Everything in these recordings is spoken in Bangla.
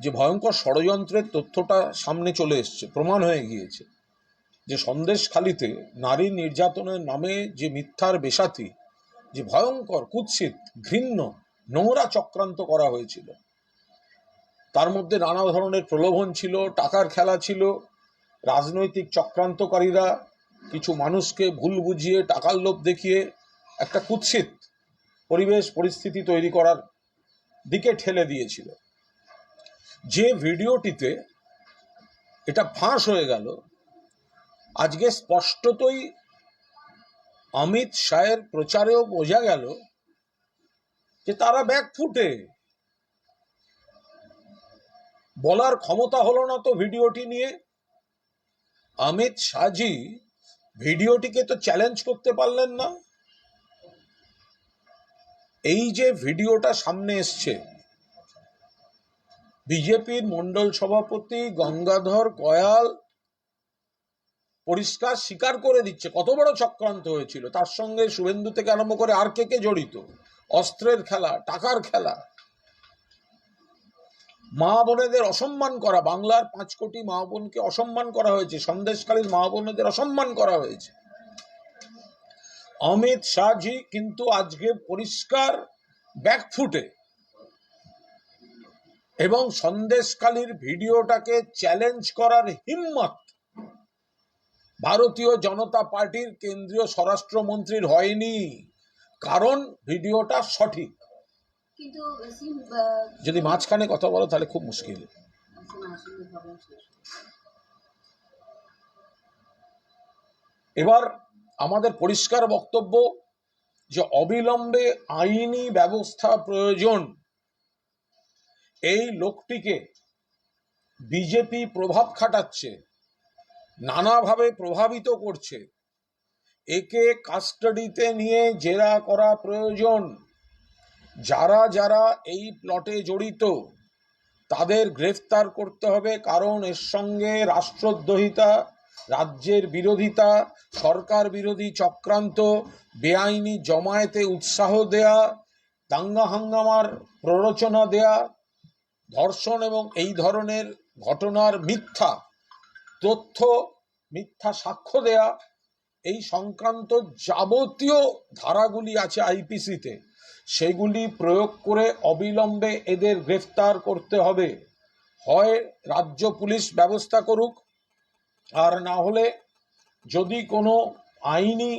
যে ভয়ঙ্কর ষড়যন্ত্রের তথ্যটা সামনে চলে এসছে, প্রমাণ হয়ে গিয়েছে। যে সন্দেশখালিতে নারী নির্যাতনের নামে যে মিথ্যার বেসাতি যে ভয়ঙ্কর কুৎসিত, ঘৃণ্য, নোংরা চক্রান্ত করা হয়েছিল। তার মধ্যে নানা ধরনের প্রলোভন ছিল, টাকার খেলা ছিল, রাজনৈতিক চক্রান্তকারীরা, কিছু মানুষকে ভুল বুঝিয়ে টাকার লোভ দেখিয়ে একটা কুৎসিত পরিবেশ, পরিস্থিতি তৈরি করার দিকে ঠেলে দিয়েছিল। যে ভিডিওটিতে এটা ফাঁস হয়ে গেল, আজকে স্পষ্টতই অমিত শাহের প্রচারেও বোঝা গেল যে তারা ব্যাক ফুটে। বলার ক্ষমতা হলো না তো ভিডিওটি নিয়ে। অমিত শাহজি ভিডিওটিকে তো চ্যালেঞ্জ করতে পারলেন না। এই যে ভিডিওটা সামনে এসছে বিজেপির মন্ডল সভাপতি গঙ্গাধর কয়াল পরিষ্কার স্বীকার করে দিচ্ছে। কত বড় চক্রান্ত হয়েছিল। তার সঙ্গে শুভেন্দু থেকে আরম্ভ করে আর কে কে জড়িত? অস্ত্রের খেলা, টাকার খেলা। মা বোনেদের অসম্মান করা, বাংলার পাঁচ কোটি মা বোনকে অসম্মান করা হয়েছে সন্দেশকালীন মা বোনেদের অসম্মান করা হয়েছে। অমিত শাহজি কিন্তু আজকে পরিষ্কার ব্যাকফুটে এবং সন্দেশকালীর ভিডিওটাকে চ্যালেঞ্জ করার হিম্মত ভারতীয় জনতা পার্টির কেন্দ্রীয় স্বরাষ্ট্রমন্ত্রীর হয়নি কারণ ভিডিওটা সঠিক। যদি মাঝখানে কথা বলো তাহলে খুব মুশকিল। এবার আমাদের পরিষ্কার বক্তব্য যে অবিলম্বে আইনি ব্যবস্থা প্রয়োজন এই লোকটিকে বিজেপি প্রভাব খাটাচ্ছে, নানাভাবে প্রভাবিত করছে। একে কাস্টাডিতে নিয়ে জেরা করা প্রয়োজন। যারা যারা এই প্লটে জড়িত, তাদের গ্রেফতার করতে হবে কারণ এর সঙ্গে রাষ্ট্রদ্রোহিতা, রাজ্যের বিরোধিতা, সরকার বিরোধী চক্রান্ত, বেআইনি জমায়েতে উৎসাহ দেয়া, দাঙ্গা হাঙ্গামার প্ররোচনা দেয়া ধর্ষণ এবং এই ধরনের ঘটনার মিথ্যা, তথ্য, মিথ্যা সাক্ষ্য দেয়া, এই সংক্রান্ত যাবতীয় ধারাগুলি আছে আইপিসিতে। সেগুলি প্রয়োগ করে অবিলম্বে এদের গ্রেফতার করতে হবে। হয় রাজ্য পুলিশ ব্যবস্থা করুক, আর না হলে যদি কোনো আইনি,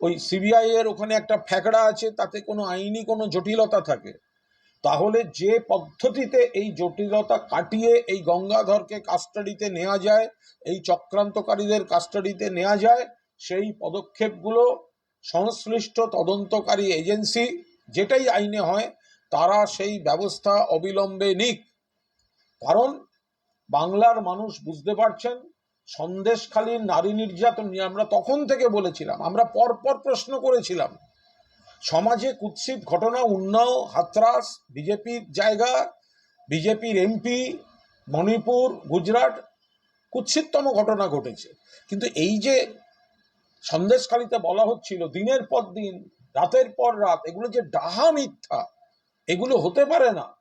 ওই সিবিআই এর ওখানে একটা ফ্যাকড়া আছে, তাতে কোনো আইনি কোনো জটিলতা থাকে। তাহলে যে পদ্ধতিতে এই জটিলতা কাটিয়ে এই গঙ্গাধরকে কাস্টাডিতে নেওয়া যায়, এই চক্রান্তকারীদের কাস্টাডিতে নেওয়া যায়, সেই পদক্ষেপগুলো সংশ্লিষ্ট তদন্তকারী এজেন্সি যেটাই আইনে হয়, তারা সেই ব্যবস্থা অবিলম্বে নিক। কারণ বাংলার মানুষ বুঝতে পারছেন, সন্দেশখালীর নারী নির্যাতন নিয়ে আমরা তখন থেকে বলেছিলাম, আমরা পরপর প্রশ্ন করেছিলাম। সমাজে কুৎসিত ঘটনা, উন্নাও, হাতরাস, বিজেপির জায়গা, বিজেপির এমপি, মণিপুর, গুজরাট, কুৎসিততম ঘটনা ঘটেছে। কিন্তু এই যে সন্দেশখালিতে বলা হচ্ছিল, দিনের পর দিন, রাতের পর রাত, এগুলো যে ডাহা মিথ্যা, এগুলো হতে পারে না।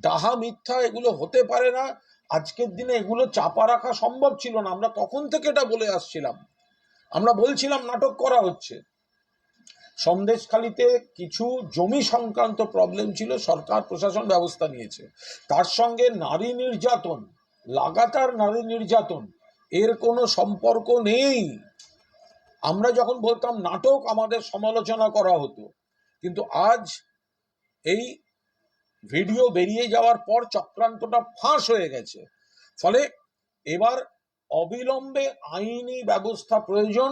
ডাহা মিথ্যা, এগুলো হতে পারে না। আজকের দিনে এগুলো চাপা রাখা সম্ভব ছিল না। আমরা তখন থেকে এটা বলে আসছিলাম। আমরা বলছিলাম, নাটক করা হচ্ছে। সন্দেশখালিতে কিছু জমি সংক্রান্ত প্রবলেম ছিল, সরকার প্রশাসন ব্যবস্থা নিয়েছে। তার সঙ্গে নারী নির্যাতন, লাগাতার নারী নির্যাতন, এর কোনো সম্পর্ক নেই। আমরা যখন বলতাম নাটক আমাদের সমালোচনা করা হতো, কিন্তু আজ এই ভিডিও বেরিয়ে যাওয়ার পর চক্রান্তটা ফাঁস হয়ে গেছে। ফলে এবার অবিলম্বে আইনি ব্যবস্থা প্রয়োজন,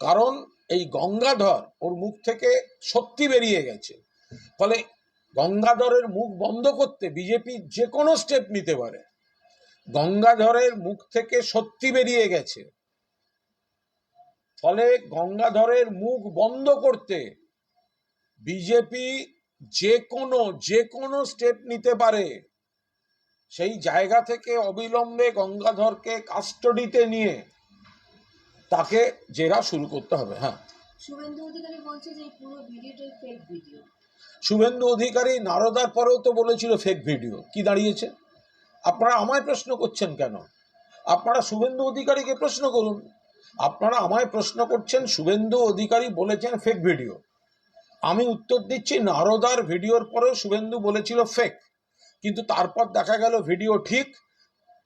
কারণ এই গঙ্গাধর ওর মুখ থেকে সত্যি বেরিয়ে গেছে। ফলে গঙ্গাধরের মুখ বন্ধ করতে বিজেপি যে কোনো স্টেপ নিতে পারে। গঙ্গাধরের মুখ থেকে সত্যি বেরিয়ে গেছে। ফলে গঙ্গাধরের মুখ বন্ধ করতে বিজেপি যে কোনো যে কোনো স্টেপ নিতে পারে। সেই জায়গা থেকে অবিলম্বে গঙ্গাধরকে কাস্টডিতে নিয়ে তাকে জেরা শুরু করতে হবে হ্যাঁ। শুভেন্দু অধিকারী বলছে যে পুরো ভিডিওটাই ফেক ভিডিও শুভেন্দু অধিকারী নারদার পরেও তো বলেছিল ফেক ভিডিও কি দাঁড়িয়েছে? আপনারা আমায় প্রশ্ন করছেন কেন? আপনারা শুভেন্দু অধিকারীকে প্রশ্ন করুন। আপনারা আমায় প্রশ্ন করছেন শুভেন্দু অধিকারী বলেছেন ফেক ভিডিও আমি উত্তর দিচ্ছি নারদার ভিডিওর পরেও শুভেন্দু বলেছিল ফেক কিন্তু তারপর দেখা গেল ভিডিও ঠিক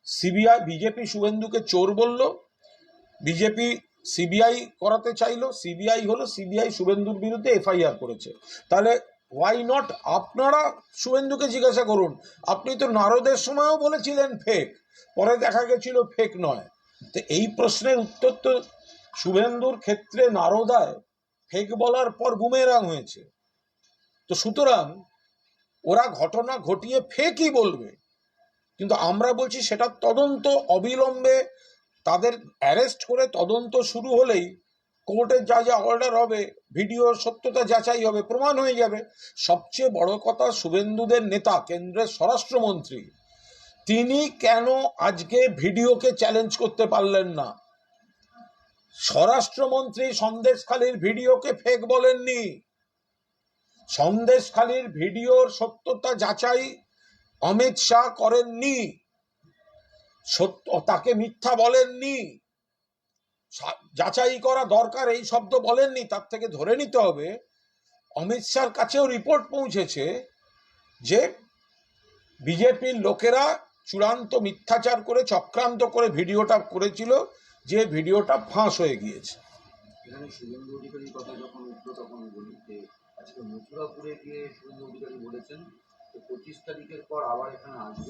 সিবিআই বিজেপি শুভেন্দুকে চোর বলল বিজেপি সিবিআই করাতে চাইলো, সিবিআই হলো সিবিআই শুভেন্দুর বিরুদ্ধে এফআইআর করেছে। তাহলে ওয়াই নট আপনারা শুভেন্দুকে জিজ্ঞাসা করুন? আপনি তো নারদের সময়ও বলেছিলেন ফেক পরে দেখা গেছিল ফেক নয়। তো এই প্রশ্নের উত্তর তো শুভেন্দুর ক্ষেত্রে নারদায় ফেক বলার পর বুমেরাং হয়েছে। তো সুতরাং ওরা ঘটনা ঘটিয়ে ফেকই বলবে। কিন্তু আমরা বলছি সেটা তদন্ত অবিলম্বে অ্যারেস্ট করে তদন্ত শুরু হলেই কোর্টের যা যা অর্ডার হবে ভিডিওর সত্যতা যাচাই হবে, প্রমাণ হয়ে যাবে। সবচেয়ে বড় কথা শুভেন্দুদের নেতা, কেন্দ্রের স্বরাষ্ট্রমন্ত্রী। তিনি কেন আজকে ভিডিওকে চ্যালেঞ্জ করতে পারলেন না? স্বরাষ্ট্রমন্ত্রী সন্দেশখালীর ভিডিওকে ফেক বলেননি। সন্দেশখালীর ভিডিওর সত্যতা যাচাই অমিত শাহ করেননি। সত্য তাকে মিথ্যা বলেননি। যাচাই করা দরকার, এই শব্দ বলেননি, তার থেকে ধরে নিতে হবে, অমিত শাহর কাছেও রিপোর্ট পৌঁছেছে যে বিজেপির লোকেরা চূড়ান্ত মিথ্যাচার করে, চক্রান্ত করে ভিডিওটা করেছিল, যে ভিডিওটা ফাঁস হয়ে গিয়েছে। পঁচিশ তারিখের পর আবার এখানে আসব।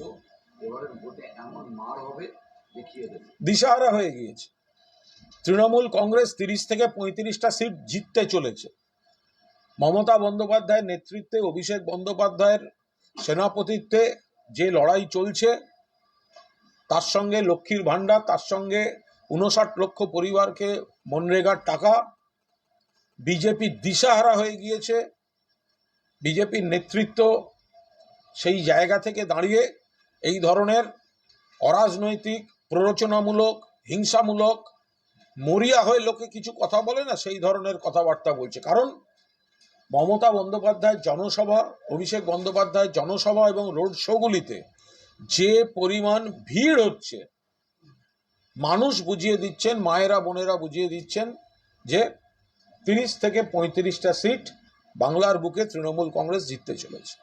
দিশাহারা হয়ে গিয়েছে। তৃণমূল কংগ্রেস তিরিশ থেকে পঁয়ত্রিশটা সিট জিততে চলেছে। মমতা বন্দ্যোপাধ্যায়ের নেতৃত্বে অভিষেক বন্দ্যোপাধ্যায়ের সেনাপতিত্বে যে লড়াই চলছে, তার সঙ্গে লক্ষ্মীর ভাণ্ডার, তার সঙ্গে উনষাট লক্ষ পরিবারকে মনরেগার টাকা। বিজেপি দিশাহারা হয়ে গিয়েছে। বিজেপির নেতৃত্ব সেই জায়গা থেকে দাঁড়িয়ে এই ধরনের অরাজনৈতিক, প্ররোচনামূলক, হিংসামূলক, মরিয়া হয়ে লোকে কিছু কথা বলে না, সেই ধরনের কথাবার্তা বলছে। কারণ মমতা বন্দ্যোপাধ্যায় জনসভা, অভিষেক বন্দ্যোপাধ্যায়ের জনসভা এবং রোড শোগুলিতে যে পরিমাণ ভিড় হচ্ছে, মানুষ বুঝিয়ে দিচ্ছেন, মায়েরা, বোনেরা বুঝিয়ে দিচ্ছেন যে তিরিশ থেকে পঁয়ত্রিশটা সিট বাংলার বুকে তৃণমূল কংগ্রেস জিততে চলেছে।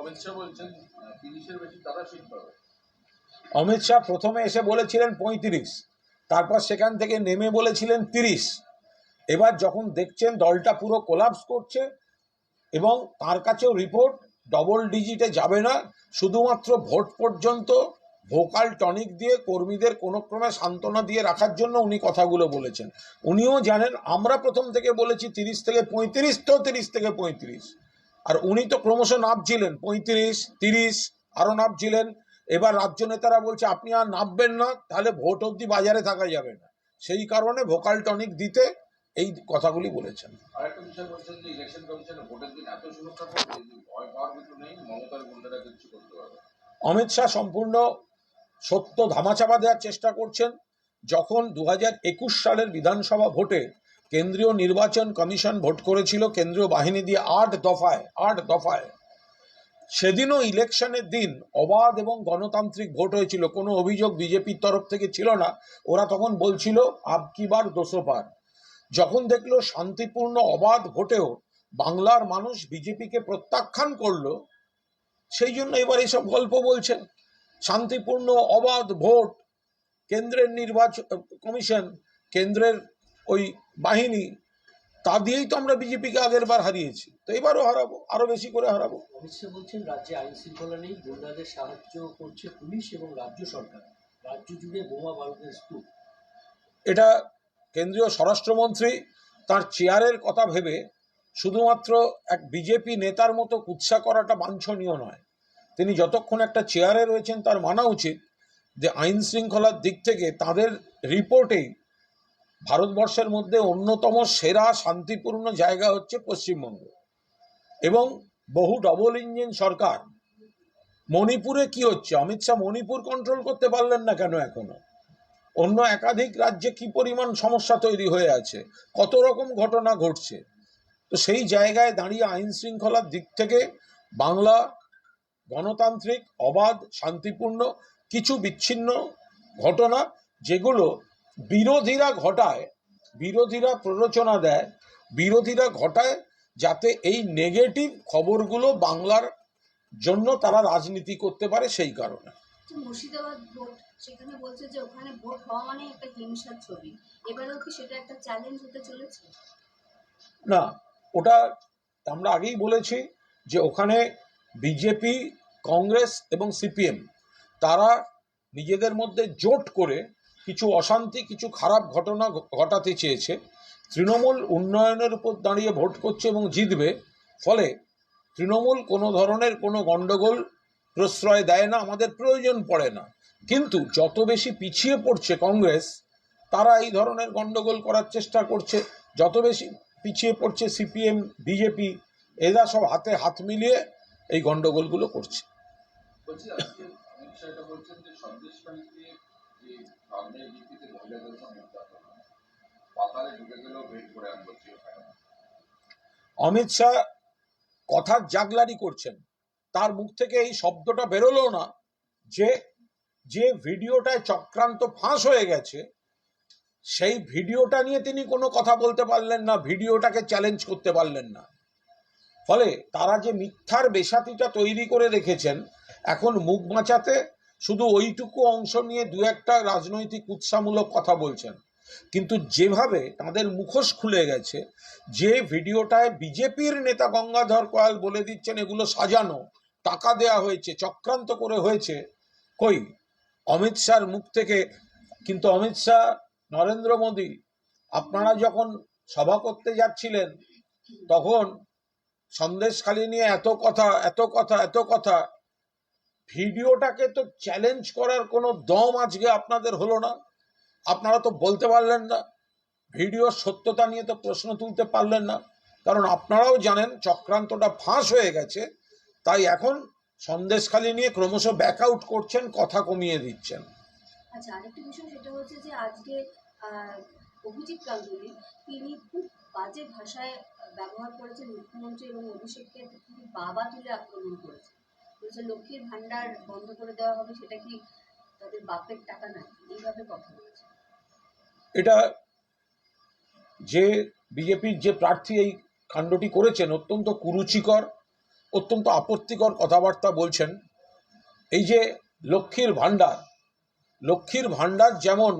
অমিত শাহ বলছেন অমিত শাহ প্রথমে এসে বলেছিলেন পঁয়ত্রিশ, তারপর সেখান থেকে নেমে বলেছিলেন তিরিশ। এবার যখন দেখছেন দলটা পুরো কোলাপস করছে এবং তার কাছেও রিপোর্ট ডবল ডিজিটে যাবে না, শুধুমাত্র ভোট পর্যন্ত ভোকাল টনিক দিয়ে কর্মীদের কোনো ক্রমে সান্ত্বনা দিয়ে রাখার জন্য উনি কথাগুলো বলেছেন। উনিও জানেন, আমরা প্রথম থেকে বলেছি তিরিশ থেকে পঁয়ত্রিশ, তো তিরিশ থেকে পঁয়ত্রিশ। আর উনি তো ক্রমশ নামছিলেন পঁয়ত্রিশ তিরিশ আরও নামছিলেন এবার রাজ্য নেতারা বলছে আপনি আর নামবেন না তাহলে ভোট অবধি বাজারে থাকা যাবে না। সেই কারণে ভোকাল টনিক দিতে এই কথাগুলি বলেছেন। অমিত শাহ সম্পূর্ণ সত্য ধামাচাপা দেওয়ার চেষ্টা করছেন। যখন দু একুশ সালের বিধানসভা ভোটে কেন্দ্রীয় নির্বাচন কমিশন ভোট করেছিল, কেন্দ্রীয় বাহিনী দিয়ে আট দফায় আট দফায়। সেদিনও ইলেকশনের দিন অবাধ এবং গণতান্ত্রিক ভোট হয়েছিল, কোনো অভিযোগ বিজেপির তরফ থেকে ছিল না। ওরা তখন বলছিল আবকিবার দোষো পার? যখন দেখল শান্তিপূর্ণ অবাধ ভোটেও বাংলার মানুষ বিজেপিকে প্রত্যাখ্যান করল, সেই জন্য এবার এইসব গল্প বলছে শান্তিপূর্ণ অবাধ ভোট, কেন্দ্রের নির্বাচন কমিশন, কেন্দ্রের ওই বাহিনী তা দিয়েই তো আমরা বিজেপিকে আগের বার হারিয়েছি। তো এবারও হারাবো আরও বেশি করে হারাবো। অমিত শাহ বলছেন রাজ্যে আইন শৃঙ্খলা নেই গুন্ডাদের সাহায্য করছে পুলিশ এবং রাজ্য সরকার। রাজ্য জুড়ে বোমা বারুদের স্তূপ। এটা কেন্দ্রীয় স্বরাষ্ট্রমন্ত্রী তার চেয়ারের কথা ভেবে শুধুমাত্র এক বিজেপি নেতার মতো কুৎসা করাটা বাঞ্ছনীয় নয়। তিনি যতক্ষণ একটা চেয়ারে রয়েছেন তার মানা উচিত যে আইন শৃঙ্খলার দিক থেকে তাদের রিপোর্টেই ভারতবর্ষের মধ্যে অন্যতম সেরা শান্তিপূর্ণ জায়গা হচ্ছে পশ্চিমবঙ্গ। এবং বহু ডবল ইঞ্জিন সরকার, মণিপুরে কি হচ্ছে? অমিত শাহ মণিপুর কন্ট্রোল করতে পারলেন না কেন এখনও? অন্য একাধিক রাজ্যে কি পরিমাণ সমস্যা তৈরি হয়ে আছে? কত রকম ঘটনা ঘটছে? তো সেই জায়গায় দাঁড়িয়ে আইন শৃঙ্খলার দিক থেকে বাংলা গণতান্ত্রিক, অবাধ, শান্তিপূর্ণ, কিছু বিচ্ছিন্ন ঘটনা, যেগুলো বিরোধীরা ঘটায় বিরোধীরা প্ররোচনা দেয় বিরোধীরা ঘটায় যাতে এই নেগেটিভ খবরগুলো বাংলার জন্য তারা রাজনীতি করতে পারে সেই কারণে। মুর্শিদাবাদ ভোট সেখানে বলছে যে ওখানে ভোট হওয়া মানে একটা হিংসার ছবি। এবারেও কি সেটা একটা চ্যালেঞ্জ হতে চলেছে? না ওটা আমরা আগেই বলেছি যে ওখানে বিজেপি কংগ্রেস এবং সিপিএম তারা নিজেদের মধ্যে জোট করে কিছু অশান্তি, কিছু খারাপ ঘটনা ঘটাতে চেয়েছে। তৃণমূল উন্নয়নের উপর দাঁড়িয়ে ভোট করছে এবং জিতবে। ফলে তৃণমূল কোনো ধরনের কোনো গণ্ডগোল প্রশ্রয় দেয় না, আমাদের প্রয়োজন পড়ে না। কিন্তু যত বেশি পিছিয়ে পড়ছে কংগ্রেস, তারা এই ধরনের গণ্ডগোল করার চেষ্টা করছে। যত বেশি পিছিয়ে পড়ছে সিপিএম, বিজেপি, এরা সব হাতে হাত মিলিয়ে এই গণ্ডগোলগুলো করছে। ভিত্তিতে পাতালে ঢুকে গেলেও ভেট করে আনব অমিত শাহ কথার জাগলারি করছেন। তার মুখ থেকে এই শব্দটা বেরোলো না যে যে ভিডিওটায় চক্রান্ত ফাঁস হয়ে গেছে, সেই ভিডিওটা নিয়ে তিনি কোনো কথা বলতে পারলেন না, ভিডিওটাকে চ্যালেঞ্জ করতে পারলেন না। ফলে তারা যে মিথ্যার বেসাতিটা তৈরি করে রেখেছেন, এখন মুখ বাঁচাতে শুধু ওইটুকু অংশ নিয়ে দু একটা রাজনৈতিক উৎসাহমূলক কথা বলছেন। কিন্তু যেভাবে তাদের মুখোশ খুলে গেছে, যে ভিডিওটায় বিজেপির নেতা গঙ্গাধর কয়াল বলে দিচ্ছেন, এগুলো সাজানো, টাকা দেয়া হয়েছে, চক্রান্ত করে হয়েছে, কই? অমিত শাহর মুখ থেকে। কিন্তু অমিত শাহ, নরেন্দ্র মোদী, আপনারা যখন সভা করতে যাচ্ছিলেন, তখন সন্দেশখালি নিয়ে এত কথা এত কথা এত কথা ভিডিওটাকে তো চ্যালেঞ্জ করার কোনো দম আজকে আপনাদের হলো না। আপনারা তো বলতে পারলেন না। ভিডিওর সত্যতা নিয়ে তো প্রশ্ন তুলতে পারলেন না। কারণ আপনারাও জানেন চক্রান্তটা ফাঁস হয়ে গেছে। তাই এখন সন্দেশখালি নিয়ে ক্রমশ ব্যাক আউট করছেন, কথা কমিয়ে দিচ্ছেন। আচ্ছা আরেকটা বিষয় সেটা হচ্ছে যে আজকে অভিজিৎ গাঙ্গুলি, তিনি খুব বাজে ভাষায় ব্যবহার করেছেন মুখ্যমন্ত্রী এবং অভিষেককে তিনি বাবা তুলে আক্রমণ করেছেন। বলছে, লক্ষ্মীর ভান্ডার বন্ধ করে দেওয়া হবে, সেটা কি তাদের বাপের টাকা না? এইভাবে কথা এটা যে বিজেপির যে প্রার্থী এই কাণ্ডটি করেছেন, অত্যন্ত কুরুচিকর, অত্যন্ত আপত্তিকর কথাবার্তা বলছেন। এই যে লক্ষ্মীর ভাণ্ডার লক্ষ্মীর ভাণ্ডার যেমন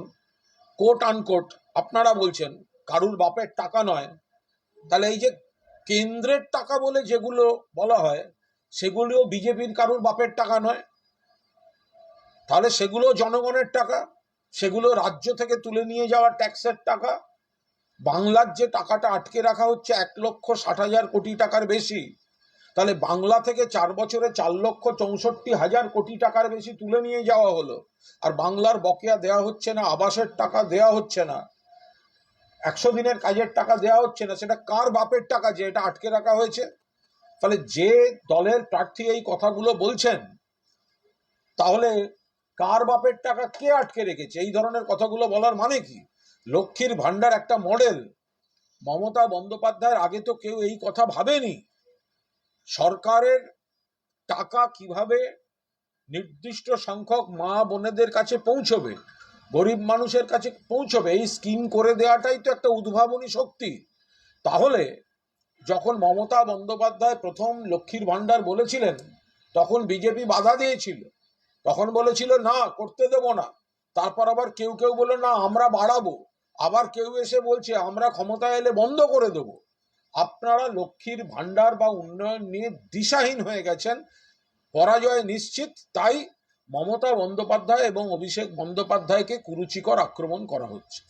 কোট আনকোট আপনারা বলছেন, কারুর বাপের টাকা নয়, তাহলে এই যে কেন্দ্রের টাকা বলে যেগুলো বলা হয় সেগুলিও বিজেপির কারুর বাপের টাকা নয়। তাহলে সেগুলো জনগণের টাকা, সেগুলো রাজ্য থেকে তুলে নিয়ে যাওয়া ট্যাক্সের টাকা। বাংলার যে টাকাটা আটকে রাখা হচ্ছে এক লক্ষ ষাট হাজার কোটি টাকার বেশি, তাহলে বাংলা থেকে চার বছরে চার লক্ষ চৌষট্টি হাজার কোটি টাকার বেশি তুলে নিয়ে যাওয়া হলো। আর বাংলার বকেয়া দেয়া হচ্ছে না, আবাসের টাকা দেয়া হচ্ছে না, একশো দিনের কাজের টাকা দেয়া হচ্ছে না, সেটা কার বাপের টাকা যে এটা আটকে রাখা হয়েছে? ফলে যে দলের প্রার্থী এই কথাগুলো বলছেন, তাহলে কার বাপের টাকা কে আটকে রেখেছে? এই ধরনের কথাগুলো বলার মানে কি? লক্ষ্মীর ভাণ্ডার একটা মডেল। মমতা বন্দ্যোপাধ্যায়ের আগে তো কেউ এই কথা ভাবেনি। সরকারের টাকা কীভাবে নির্দিষ্ট সংখ্যক মা বোনেদের কাছে পৌঁছবে, গরিব মানুষের কাছে পৌঁছবে, এই স্কিম করে দেওয়াটাই তো একটা উদ্ভাবনী শক্তি। তাহলে যখন মমতা বন্দ্যোপাধ্যায় প্রথম লক্ষ্মীর ভাণ্ডার বলেছিলেন, তখন বিজেপি বাধা দিয়েছিল। তখন বলেছিল, না, করতে দেব না। তারপর আবার কেউ কেউ বলে না, আমরা বাড়াবো। আবার কেউ এসে বলছে, আমরা ক্ষমতায় এলে বন্ধ করে দেব। আপনারা লক্ষ্মীর ভাণ্ডার বা উন্নয়ন নিয়ে দিশাহীন হয়ে গেছেন। পরাজয় নিশ্চিত, তাই মমতা বন্দ্যোপাধ্যায় এবং অভিষেক বন্দ্যোপাধ্যায়কে কুরুচিকর আক্রমণ করা হচ্ছে।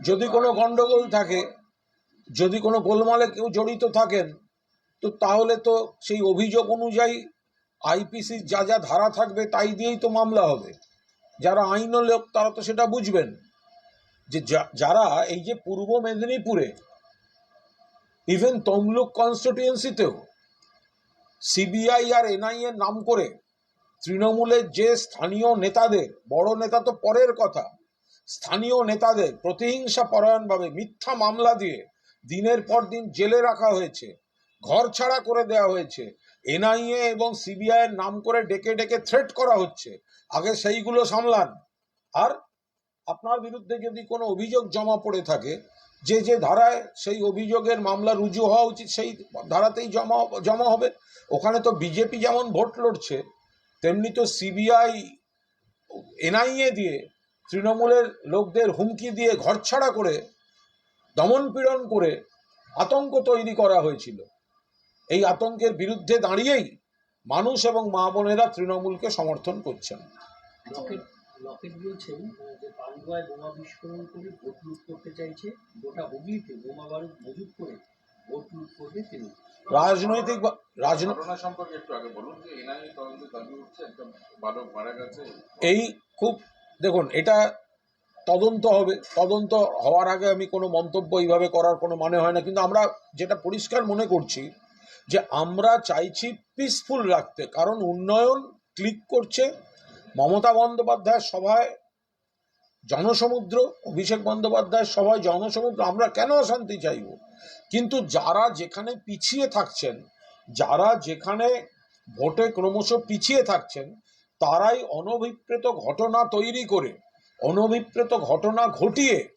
যদি কোনো গন্ডগোল থাকে, যদি কোনো গোলমালে কেউ জড়িত থাকেন, তো তাহলে তো সেই অভিযোগ অনুযায়ী আইপিসির যা যা ধারা থাকবে তাই দিয়েই তো মামলা হবে। যারা আইন লোক, তারা তো সেটা বুঝবেন। যে যারা এই যে পূর্ব মেদিনীপুরে ইভেন তমলুক কনস্টিটিউয়েন্সিতেও সিবিআই আর এনআইএর নাম করে তৃণমূলের যে স্থানীয় নেতাদের, বড় নেতা তো পরের কথা, স্থানীয় নেতাদের প্রতিহিংসা পরায়ণভাবে মিথ্যা মামলা দিয়ে দিনের পর দিন জেলে রাখা হয়েছে, ঘর ছাড়া করে দেওয়া হয়েছে, এনআইএ এবং সিবিআই এর নাম করে ডেকে ডেকে থ্রেট করা হচ্ছে, আগে সেইগুলো সামলান। আর আপনার বিরুদ্ধে যদি কোনো অভিযোগ জমা পড়ে থাকে, যে যে ধারায় সেই অভিযোগের মামলা রুজু হওয়া উচিত, সেই ধারাতেই জমা জমা হবে। ওখানে তো বিজেপি যেমন ভোট লড়ছে তেমনি তো সিবিআই এনআইএ দিয়ে তৃণমূলের লোকদের হুমকি দিয়ে ঘরছাড়া করে, দমন পীড়ন করে আতঙ্ক তৈরি করা হয়েছিল। এই আতঙ্কের বিরুদ্ধে দাঁড়িয়েই মানুষ এবং মা বোনেরা তৃণমূলকে সমর্থন করছেন। পান্ডুয়ায় বোমা বিস্ফোরণ করে ভোট লুট করতে চাইছে, গোটা হুগলিতে বোমা বারুদ মজুত করে ভোট লুট করবে তিনি রাজনৈতিক এই খুব দেখুন এটা তদন্ত হবে। তদন্ত হওয়ার আগে আমি কোনো মন্তব্য এইভাবে করার কোনো মানে হয় না। কিন্তু আমরা যেটা পরিষ্কার মনে করছি যে আমরা চাইছি পিসফুল রাখতে। কারণ উন্নয়ন ক্লিক করছে মমতা বন্দ্যোপাধ্যায়ের সভায় জনসমুদ্র অভিষেক বন্দ্যোপাধ্যায়ের সভায় জনসমুদ্র আমরা কেন অশান্তি চাইব? কিন্তু যারা যেখানে পিছিয়ে থাকছেন, যারা যেখানে ভোটে ক্রমশ পিছিয়ে থাকছেন, তারাই অনভিপ্রেত ঘটনা তৈরি করে, অনভিপ্রেত ঘটনা ঘটিয়ে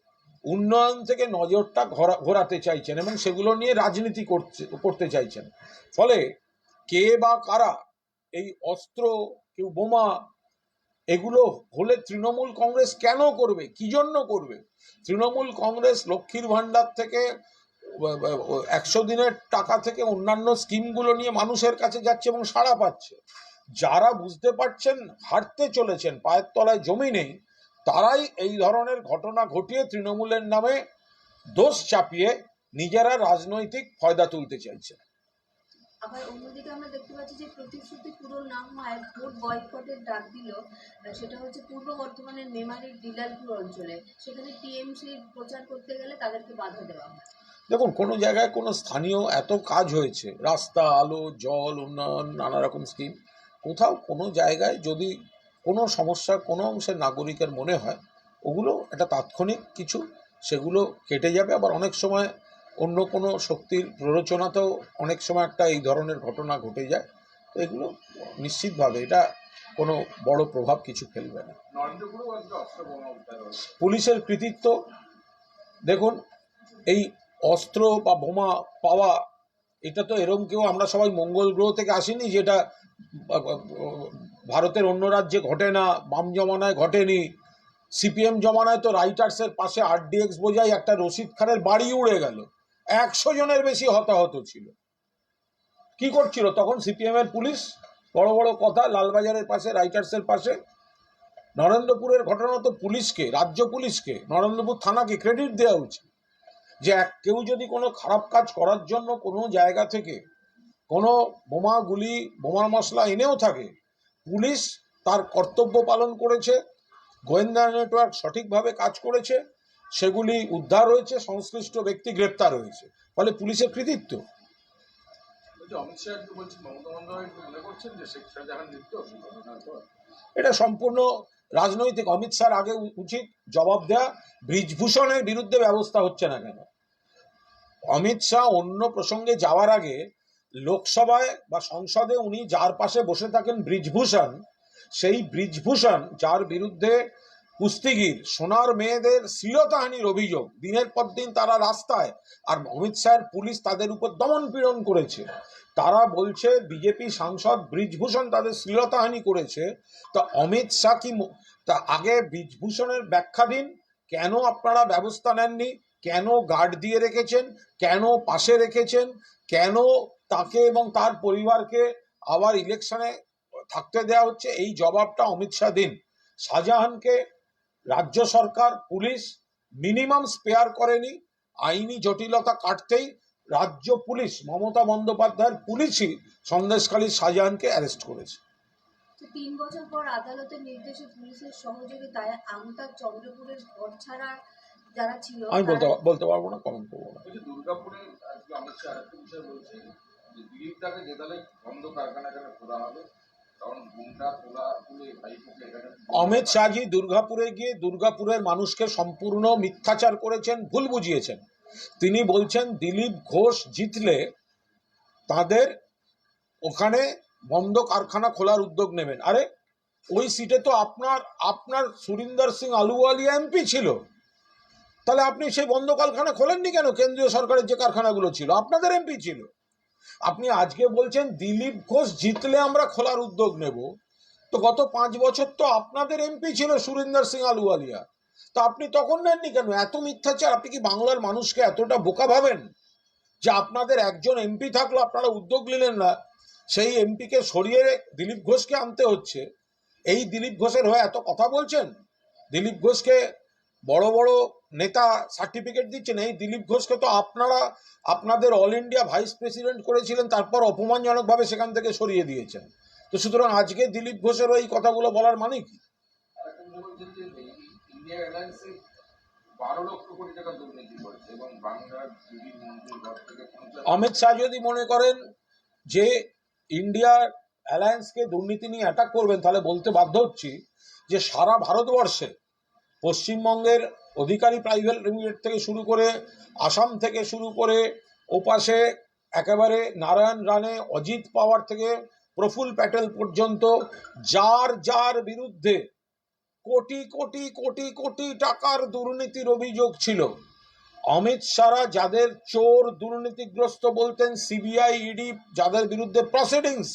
উন্নয়ন থেকে নজরটা ঘোরা, ঘোরাতে চাইছেন এবং সেগুলো নিয়ে রাজনীতি করছে, করতে চাইছেন। ফলে কে বা কারা এই অস্ত্র, কেউ বোমা, এগুলো হলে তৃণমূল কংগ্রেস কেন করবে? কি জন্য করবে? তৃণমূল কংগ্রেস লক্ষ্মীর ভাণ্ডার থেকে একশো দিনের টাকা থেকে অন্যান্য স্কিমগুলো নিয়ে মানুষের কাছে যাচ্ছে এবং সাড়া পাচ্ছে। যারা বুঝতে পারছেন হাঁটতে চলেছেন, পায়ের তলায় জমি নেই, তারাই এই ধরনের ঘটনা ঘটিয়ে তৃণমূলের নামে দোষ চাপিয়ে নিজেরা রাজনৈতিক ফয়দা তুলতে চাইছে আবার অন্যদিকে আমরা দেখতে পাচ্ছি যে প্রতিশ্রুতি পূরণ না ভোট বয়কটের ডাক দিল সেটা হচ্ছে পূর্ব বর্ধমানের অঞ্চলে। সেখানে টিএমসি প্রচার করতে গেলে তাদেরকে বাধা দেওয়া হয়। দেখুন, কোনো জায়গায় কোনো স্থানীয় এত কাজ হয়েছে, রাস্তা, আলো, জল, উন্নয়ন, নানা রকম স্কিম কোথাও কোনো জায়গায় যদি কোনো সমস্যা কোনো অংশের নাগরিকের মনে হয়, ওগুলো একটা তাৎক্ষণিক কিছু, সেগুলো কেটে যাবে। আবার অনেক সময় অন্য কোনো শক্তির প্ররোচনাতেও অনেক সময় একটা এই ধরনের ঘটনা ঘটে যায়, তো এগুলো নিশ্চিতভাবে এটা কোনো বড় প্রভাব কিছু ফেলবে না। পুলিশের কৃতিত্ব, দেখুন, এই অস্ত্র বা বোমা পাওয়া, এটা তো এরম কেউ, আমরা সবাই মঙ্গল গ্রহ থেকে আসিনি, যেটা ভারতের অন্য রাজ্যে ঘটে না, বাম জমানায় ঘটেনি। সিপিএম জমানায় তো রাইটার্সের পাশে আর আরডিএক্স বোঝাই একটা রশিদ খানের বাড়ি উড়ে গেল। একশো জনের বেশি হতাহত ছিল। কি করছিল? তখন সিপিএম এর পুলিশ, বড় বড় কথা, লালবাজারের পাশে, রাইটার্সের পাশে। নরেন্দ্রপুরের ঘটনা তো পুলিশকে, রাজ্য পুলিশকে, নরেন্দ্রপুর থানাকে ক্রেডিট দেওয়া উচিত। যে এক কেউ যদি কোনো খারাপ কাজ করার জন্য কোনো জায়গা থেকে কোনো বোমা গুলি বোমার মশলা এনেও থাকে পুলিশ তার কর্তব্য পালন করেছে গোয়েন্দা নেটওয়ার্ক সঠিকভাবে কাজ করেছে সেগুলি উদ্ধার হয়েছে সংশ্লিষ্ট ব্যক্তি গ্রেপ্তার হয়েছে। ফলে পুলিশের কৃতিত্ব। এটা সম্পূর্ণ রাজনৈতিক অমিত শাহর আগে উচিত জবাব দেয়া, ব্রিজভূষণের বিরুদ্ধে ব্যবস্থা হচ্ছে না কেন? অমিত শাহ অন্য প্রসঙ্গে যাওয়ার আগে লোকসভায় বা সংসদে উনি যার পাশে বসে থাকেন ব্রিজভূষণ, সেই ব্রিজভূষণ যার বিরুদ্ধে কুস্তিগির, সোনার মেয়েদের শ্লীলতাহানির অভিযোগ। দিনের পর দিন তারা রাস্তায়, আর অমিত শাহের পুলিশ তাদের উপর দমন পীড়ন করেছে। তারা বলছে, বিজেপি সাংসদ ব্রিজভূষণ তাদের শ্লীলতাহানি করেছে। তা অমিত শাহ কি তা আগে ব্রিজভূষণের ব্যাখ্যা দিন। কেন আপনারা ব্যবস্থা নেননি? কেন গার্ড দিয়ে রেখেছেন? কেন পাশে রেখেছেন? কেন তাকে এবং তার পরিবারকে আবার ইলেকশনে থাকতে দেওয়া হচ্ছে? এই জবাবটা অমিত শাহ দিন। শাহজাহানকে রাজ্য সরকার পুলিশ মিনিমাম স্পেয়ার করেনি আইনি জটিলতা কাটতেই রাজ্য পুলিশ মমতা বন্দ্যোপাধ্যায়ের পুলিশই সন্দেশখালী শাহজাহানকে অ্যারেস্ট করেছে। তিন বছর পর আদালতের নির্দেশে পুলিশের সহযোগিতায় আমতার চন্দ্রপুরের ঘর ছাড়া যারা ছিল আমি বলতে বলতে পারব না কমেন্ট করব না। দুর্গাপুরে আজকে অমিত শাহ আরেকটা বিষয় বলছে যে দিলীপ দাকে জেতালে বন্ধ কারখানা কেন খোলা হবে অমিত শাহজি দুর্গাপুরে গিয়ে দুর্গাপুরের মানুষকে সম্পূর্ণ মিথ্যাচার করেছেন, ভুল বুঝিয়েছেন। তিনি বলছেন, দিলীপ ঘোষ জিতলে তাদের ওখানে বন্ধ কারখানা খোলার উদ্যোগ নেবেন। আরে, ওই সিটে তো আপনার আপনার সুরিন্দর সিং আলুওয়ালিয়া এমপি ছিল। তাহলে আপনি সেই বন্ধ কারখানা খোলেননি কেন? কেন্দ্রীয় সরকারের যে কারখানাগুলো ছিল, আপনাদের এমপি ছিল। আপনি আজকে বলছেন দিলীপ ঘোষ জিতলে আমরা খোলার উদ্যোগ নেব। তো গত পাঁচ বছর তো আপনাদের এমপি ছিল সুরিন্দর সিং আলুওয়ালিয়া। তো আপনি তখন নেননি কেন? এত মিথ্যাচার, আপনি কি বাংলার মানুষকে এতটা বোকা ভাবেন যে আপনাদের একজন এমপি থাকল, আপনারা উদ্যোগ নিলেন না? সেই এমপিকে সরিয়ে দিলীপ ঘোষকে আনতে হচ্ছে। এই দিলীপ ঘোষের হয়ে এত কথা বলছেন? দিলীপ ঘোষকে বড় বড় নেতা সার্টিফিকেট দিচ্ছেন এই দিলীপ ঘোষকে তো আপনারা আপনাদের অল ইন্ডিয়া ভাইস প্রেসিডেন্ট করেছিলেন তারপর অপমানজনকভাবে সেখান থেকে সরিয়ে দিয়েছেন। তো সুতরাং আজকে দিলীপ ঘোষেরও এই কথাগুলো বলার মানে কি? অমিত শাহ যদি মনে করেন যে ইন্ডিয়া অ্যালায়েন্সকে দুর্নীতি নিয়ে অ্যাটাক করবেন তাহলে বলতে বাধ্য হচ্ছি যে সারা ভারতবর্ষে পশ্চিমবঙ্গের অধিকারী প্রাইভেট লিমিটেড থেকে শুরু করে আসাম থেকে শুরু করে ওপাশে একেবারে নারায়ণ রানে অজিত পাওয়ার থেকে প্রফুল প্যাটেল পর্যন্ত যার যার বিরুদ্ধে কোটি কোটি কোটি কোটি টাকার দুর্নীতির অভিযোগ ছিল। অমিত শাহরা যাদের চোর, দুর্নীতিগ্রস্ত বলতেন সিবিআই ইডি যাদের বিরুদ্ধে প্রসিডিংস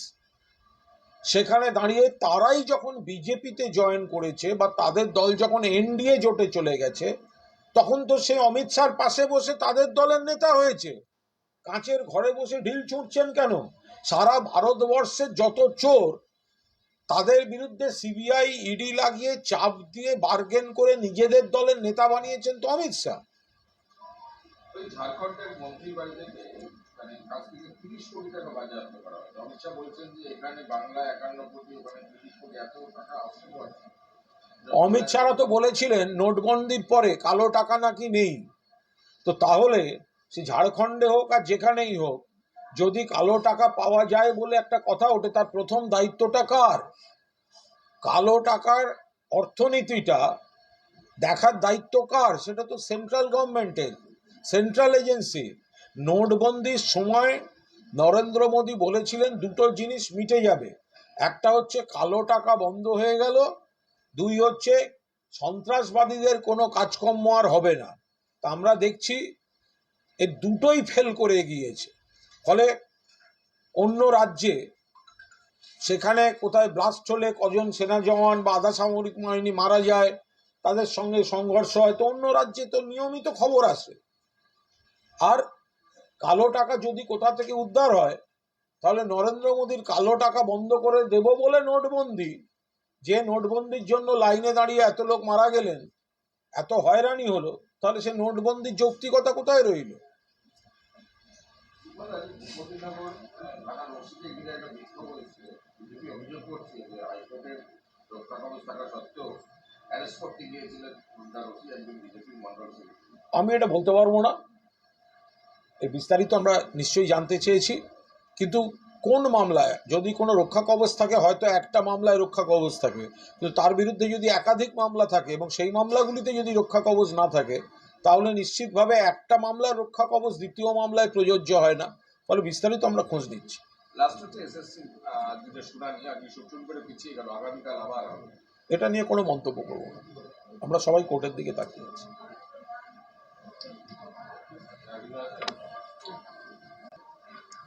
সেখানে দাঁড়িয়ে তারাই যখন বিজেপিতে জয়েন করেছে বা তাদের দল যখন এনডিএ জোটে চলে গেছে, তখন তো সে অমিত শাহর পাশে বসে তাদের দলের নেতা হয়েছে। কাঁচের ঘরে বসে ঢিল ছুটছেন কেন? সারা ভারতবর্ষের যত চোর, তাদের বিরুদ্ধে সিবিআই, ইডি লাগিয়ে চাপ দিয়ে বার্গেন করে নিজেদের দলের নেতা বানিয়েছেন তো অমিত শাহ। ঝাড়খণ্ডের থেকে মানে কাছ থেকে তিরিশ কোটি টাকা বাজেয়াপ্ত করা হয়েছে অমিত শাহ বলছেন যে এখানে বাংলা একান্ন কোটি, ওখানে তিরিশ কোটি, এত টাকা পারছে অমিত শাহরা তো বলেছিলেন, নোটবন্দির পরে কালো টাকা নাকি নেই। তো তাহলে সে ঝাড়খণ্ডে হোক আর যেখানেই হোক, যদি কালো টাকা পাওয়া যায় বলে একটা কথা ওঠে, তার প্রথম দায়িত্বটা কার? কালো টাকার অর্থনীতিটা দেখার দায়িত্ব কার? সেটা তো সেন্ট্রাল গভর্নমেন্টের সেন্ট্রাল এজেন্সি নোটবন্দির সময় নরেন্দ্র মোদী বলেছিলেন দুটো জিনিস মিটে যাবে। একটা হচ্ছে কালো টাকা বন্ধ হয়ে গেল, দুই হচ্ছে সন্ত্রাসবাদীদের কোনো কাজকর্ম আর হবে না। তা আমরা দেখছি এই দুটোই ফেল করে গিয়েছে ফলে অন্য রাজ্যে সেখানে কোথায় ব্লাস্ট হলে কজন সেনা জওয়ান বা আধা সামরিক বাহিনী মারা যায়, তাদের সঙ্গে সংঘর্ষ হয়, তো অন্য রাজ্যে তো নিয়মিত খবর আসে। আর কালো টাকা যদি কোথা থেকে উদ্ধার হয়, তাহলে নরেন্দ্র মোদীর কালো টাকা বন্ধ করে দেব বলে নোটবন্দি। যে নোটবন্দির জন্য লাইনে দাঁড়িয়ে এত লোক মারা গেলেন, এত হয়রানি হলো, তাহলে সে নোটবন্দির যৌক্তিকতা কোথায় রইল? আমি এটা বলতে পারব না। এই বিস্তারিত আমরা নিশ্চয়ই জানতে চেয়েছি। কিন্তু কোন মামলায় যদি কোনো রক্ষা কবচ থাকে হয়তো একটা মামলায় রক্ষা কবচ থাকে। কিন্তু তার বিরুদ্ধে যদি একাধিক মামলা থাকে এবং সেই মামলাগুলিতে যদি রক্ষা কবচ না থাকে তাহলে নিশ্চিতভাবে একটা মামলার রক্ষা কবচ দ্বিতীয় মামলায় প্রযোজ্য হয় না। ফলে বিস্তারিত আমরা খোঁজ নিচ্ছি। এটা নিয়ে কোনো মন্তব্য করব না। আমরা সবাই কোর্টের দিকে তাকিয়ে আছি।